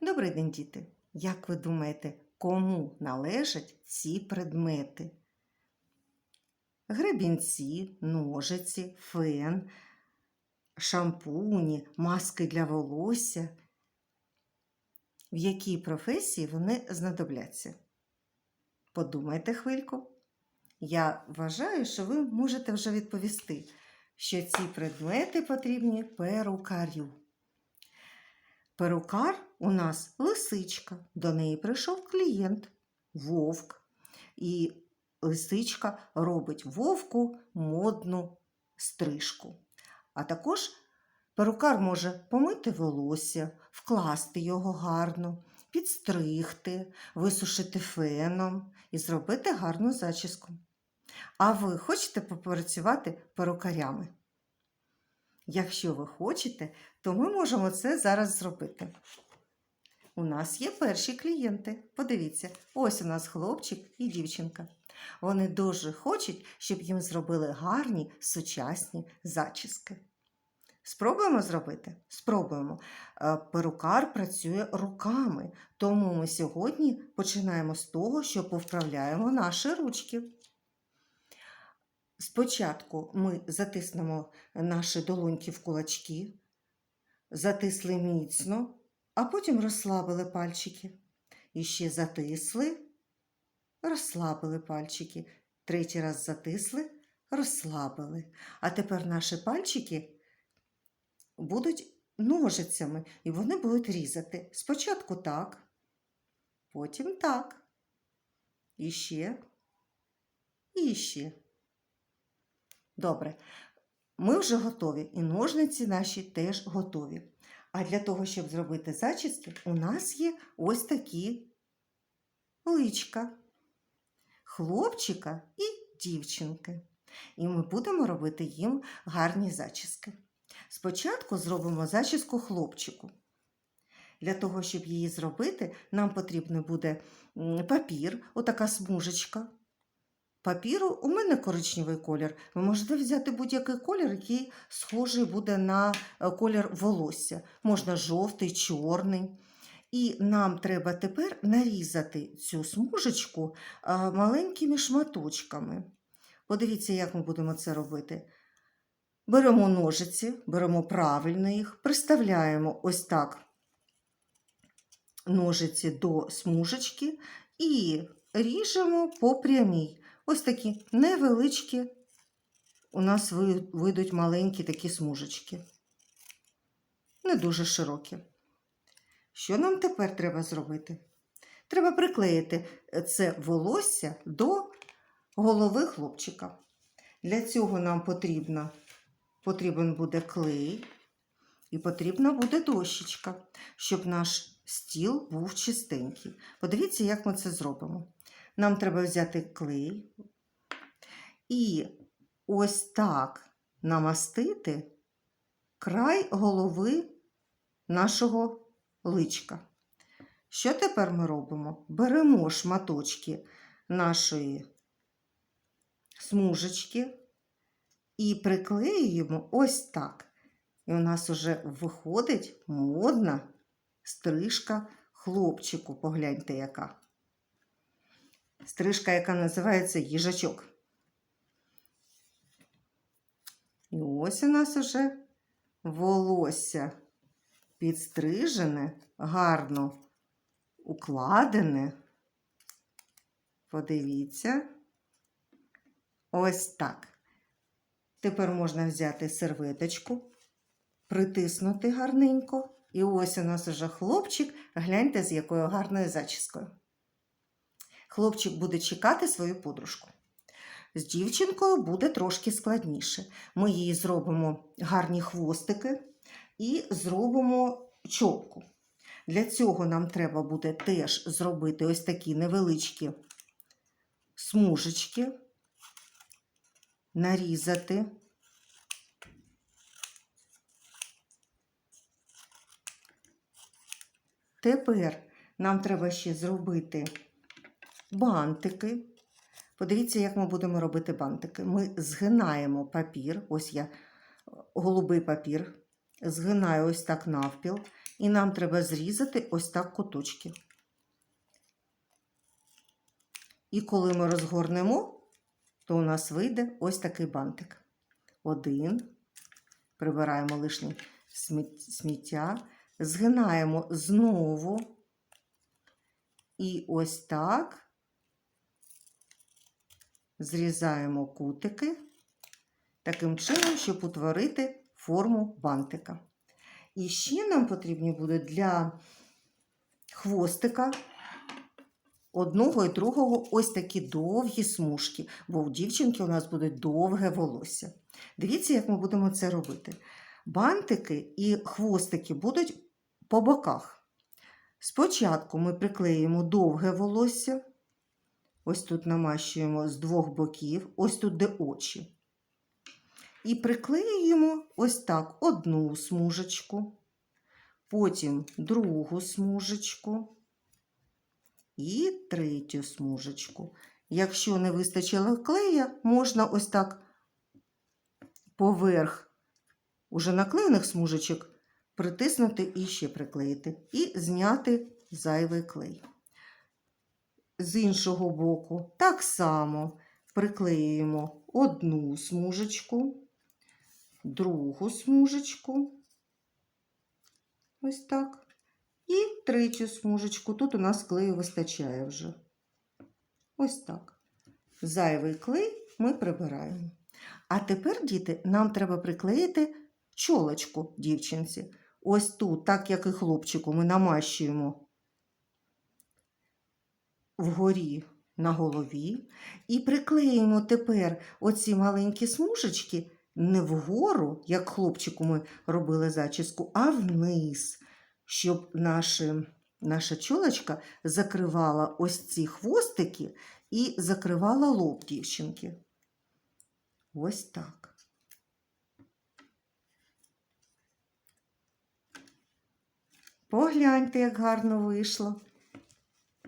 Добрий день, діти! Як ви думаєте, кому належать ці предмети? Гребінці, ножиці, фен, шампуні, маски для волосся. В якій професії вони знадобляться? Подумайте хвильку. Я вважаю, що ви можете вже відповісти, що ці предмети потрібні перукарю. Перукар у нас лисичка. До неї прийшов клієнт вовк. І лисичка робить вовку модну стрижку. А також перукар може помити волосся, вкласти його гарно, підстригти, висушити феном і зробити гарну зачіску. А ви хочете попрацювати перукарями? Якщо ви хочете, то ми можемо це зараз зробити. У нас є перші клієнти. Подивіться, ось у нас хлопчик і дівчинка. Вони дуже хочуть, щоб їм зробили гарні сучасні зачіски. Спробуємо зробити? Спробуємо. Е, Перукар працює руками, тому ми сьогодні починаємо з того, що повправляємо наші ручки. Спочатку ми затиснемо наші долоньки в кулачки, затисли міцно, а потім розслабили пальчики. І ще затисли, розслабили пальчики. Третій раз затисли, розслабили. А тепер наші пальчики будуть ножицями, і вони будуть різати. Спочатку так, потім так. І ще, і ще. Добре, ми вже готові, і ножниці наші теж готові. А для того, щоб зробити зачіски, у нас є ось такі личка, хлопчика і дівчинки. І ми будемо робити їм гарні зачіски. Спочатку зробимо зачіску хлопчику. Для того, щоб її зробити, нам потрібен буде папір, отака смужечка. Папіру у мене коричневий колір. Ви можете взяти будь-який колір, який схожий буде на е, колір волосся. Можна жовтий, чорний. І нам треба тепер нарізати цю смужечку маленькими шматочками. Подивіться, як ми будемо це робити. Беремо ножиці, беремо правильно їх, приставляємо ось так ножиці до смужечки і ріжемо по прямій. Ось такі невеличкі у нас вийдуть маленькі такі смужечки. Не дуже широкі. Що нам тепер треба зробити? Треба приклеїти це волосся до голови хлопчика. Для цього нам потрібно, потрібен буде клей і потрібна буде дощечка, щоб наш стіл був чистенький. Подивіться, як ми це зробимо. Нам треба взяти клей і ось так намастити край голови нашого личка. Що тепер ми робимо? Беремо шматочки нашої смужечки і приклеюємо ось так. І у нас вже виходить модна стрижка хлопчику. Погляньте, яка. Стрижка, яка називається їжачок. І ось у нас уже волосся підстрижене, гарно укладене. Подивіться. Ось так. Тепер можна взяти серветочку, притиснути гарненько. І ось у нас уже хлопчик, гляньте, з якою гарною зачіскою. Хлопчик буде чекати свою подружку. З дівчинкою буде трошки складніше. Ми їй зробимо гарні хвостики і зробимо чопку. Для цього нам треба буде теж зробити ось такі невеличкі смужечки, нарізати. Тепер нам треба ще зробити бантики. Подивіться, як ми будемо робити бантики. Ми згинаємо папір, ось я голубий папір, згинаю ось так навпіл І нам треба зрізати ось так куточки. І коли ми розгорнемо, то у нас вийде ось такий бантик. Один. Прибираємо лишнє сміття, згинаємо знову. І ось так зрізаємо кутики таким чином, щоб утворити форму бантика. І ще нам потрібні буде для хвостика одного і другого ось такі довгі смужки, бо у дівчинки у нас буде довге волосся. Дивіться, як ми будемо це робити. Бантики і хвостики будуть по боках. Спочатку ми приклеїмо довге волосся. Ось тут намащуємо з двох боків, ось тут де очі. І приклеюємо ось так одну смужечку, потім другу смужечку і третю смужечку. Якщо не вистачило клея, можна ось так поверх уже наклеєних смужечок притиснути і ще приклеїти, і зняти зайвий клей. З іншого боку, так само приклеюємо одну смужечку, другу смужечку, ось так, і третю смужечку. Тут у нас клею вистачає вже. Ось так. Зайвий клей ми прибираємо. А тепер, діти, нам треба приклеїти чолочку дівчинці. Ось тут, так як і хлопчику, ми намащуємо вгорі на голові і приклеїмо тепер оці маленькі смужечки не вгору, як хлопчику ми робили зачіску, а вниз, щоб наші, наша чолочка закривала ось ці хвостики і закривала лоб дівчинки. Ось так. Погляньте, як гарно вийшло.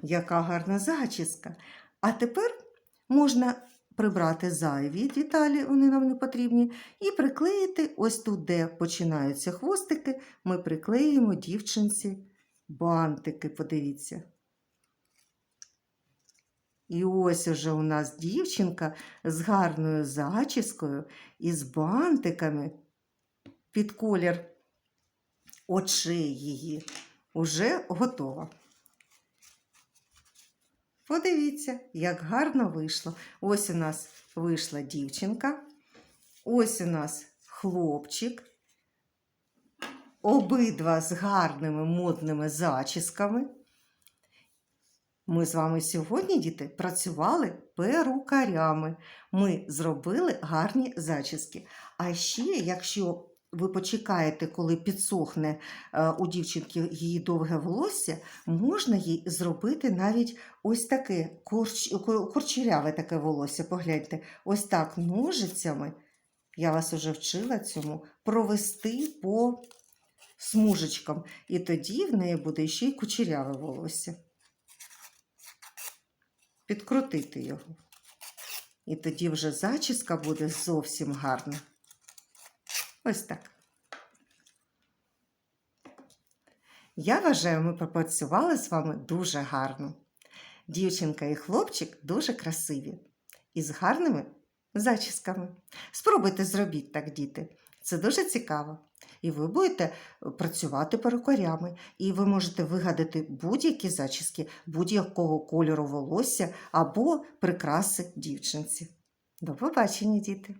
Яка гарна зачіска. А тепер можна прибрати зайві деталі, вони нам не потрібні, і приклеїти ось тут, де починаються хвостики, ми приклеїмо дівчинці бантики, подивіться. І ось уже у нас дівчинка з гарною зачіскою і з бантиками під колір очей її уже готова. Подивіться, як гарно вийшло. Ось у нас вийшла дівчинка, ось у нас хлопчик. Обидва з гарними модними зачісками. Ми з вами сьогодні, діти, працювали перукарями. Ми зробили гарні зачіски. А ще, якщо ви почекаєте, коли підсохне е, у дівчинки її довге волосся, можна їй зробити навіть ось таке корч, ко- курчеряве таке волосся. Погляньте, ось так ножицями, я вас уже вчила цьому, провести по смужечкам. І тоді в неї буде ще й кучеряве волосся. Підкрутити його. І тоді вже зачіска буде зовсім гарна. Ось так. Я вважаю, ми попрацювали з вами дуже гарно. Дівчинка і хлопчик дуже красиві і з гарними зачісками. Спробуйте зробіть так, діти. Це дуже цікаво. І ви будете працювати перукарями, і ви можете вигадати будь-які зачіски, будь-якого кольору волосся або прикраси дівчинці. До побачення, діти!